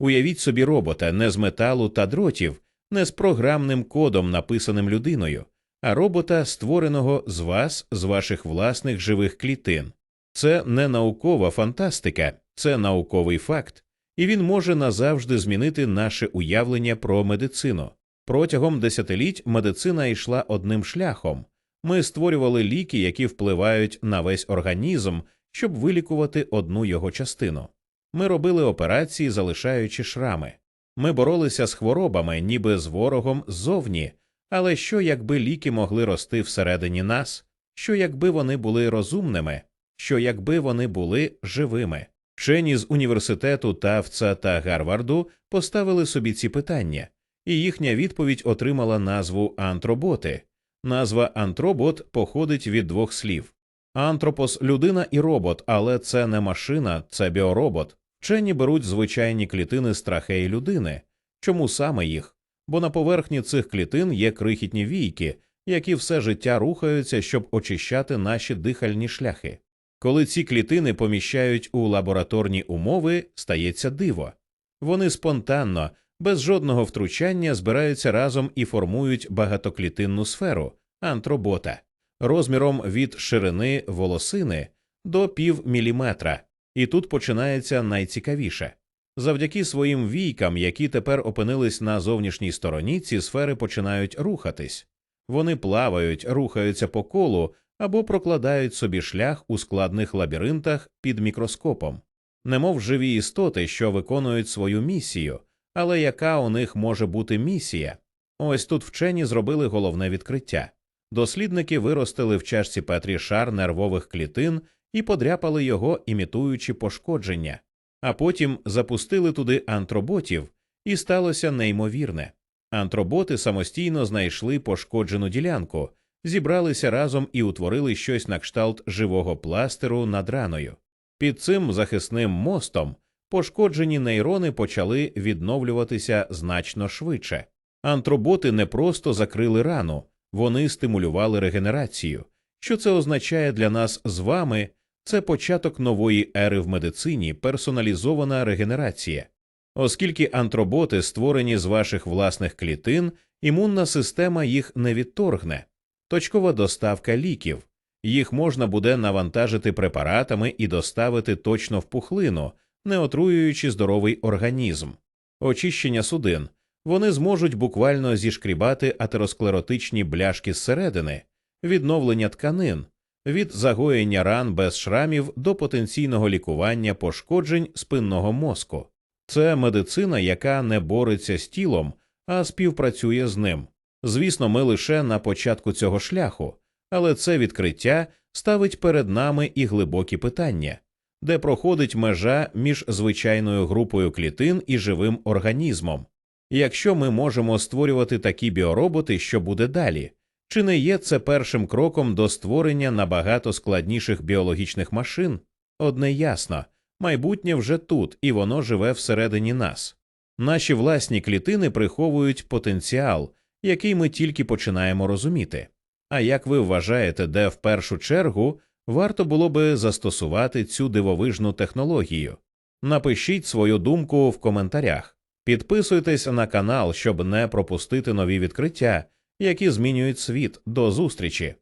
Уявіть собі робота не з металу та дротів, не з програмним кодом, написаним людиною, а робота, створеного з вас, з ваших власних живих клітин. Це не наукова фантастика, це науковий факт, і він може назавжди змінити наше уявлення про медицину. Протягом десятиліть медицина йшла одним шляхом. Ми створювали ліки, які впливають на весь організм, щоб вилікувати одну його частину. Ми робили операції, залишаючи шрами. Ми боролися з хворобами, ніби з ворогом ззовні. Але що якби ліки могли рости всередині нас? Що якби вони були розумними? Що якби вони були живими? Вчені з університету Тавца та Гарварду поставили собі ці питання, і їхня відповідь отримала назву антроботи. Назва антробот походить від двох слів. Антропос людина і робот, але це не машина, це біоробот. Вчені беруть звичайні клітини з трахеї людини. Чому саме їх? Бо на поверхні цих клітин є крихітні війки, які все життя рухаються, щоб очищати наші дихальні шляхи. Коли ці клітини поміщають у лабораторні умови, стається диво. Вони спонтанно, без жодного втручання збираються разом і формують багатоклітинну сферу антробота розміром від ширини волосини до пів міліметра. І тут починається найцікавіше. Завдяки своїм війкам, які тепер опинились на зовнішній стороні, ці сфери починають рухатись. Вони плавають, рухаються по колу або прокладають собі шлях у складних лабіринтах під мікроскопом, немов живі істоти, що виконують свою місію, але яка у них може бути місія? Ось тут вчені зробили головне відкриття. Дослідники виростили в чашці Петрі шар нервових клітин і подряпали його, імітуючи пошкодження, а потім запустили туди антроботів, і сталося неймовірне. Антроботи самостійно знайшли пошкоджену ділянку, зібралися разом і утворили щось на кшталт живого пластеру над раною. Під цим захисним мостом пошкоджені нейрони почали відновлюватися значно швидше. Антроботи не просто закрили рану, вони стимулювали регенерацію. Що це означає для нас з вами? Це початок нової ери в медицині, персоналізована регенерація. Оскільки антроботи створені з ваших власних клітин, імунна система їх не відторгне. Точкова доставка ліків. Їх можна буде навантажити препаратами і доставити точно в пухлину, не отруюючи здоровий організм. Очищення судин. Вони зможуть буквально зішкрібати атеросклеротичні бляшки зсередини, відновлення тканин, від загоєння ран без шрамів до потенційного лікування пошкоджень спинного мозку. Це медицина, яка не бореться з тілом, а співпрацює з ним. Звісно, ми лише на початку цього шляху, але це відкриття ставить перед нами і глибокі питання, де проходить межа між звичайною групою клітин і живим організмом. Якщо ми можемо створювати такі біороботи, що буде далі? Чи не є це першим кроком до створення набагато складніших біологічних машин? Одне ясно майбутнє вже тут, і воно живе всередині нас. Наші власні клітини приховують потенціал, який ми тільки починаємо розуміти. А як ви вважаєте, де в першу чергу варто було би застосувати цю дивовижну технологію? Напишіть свою думку в коментарях. Підписуйтесь на канал, щоб не пропустити нові відкриття, які змінюють світ. До зустрічі!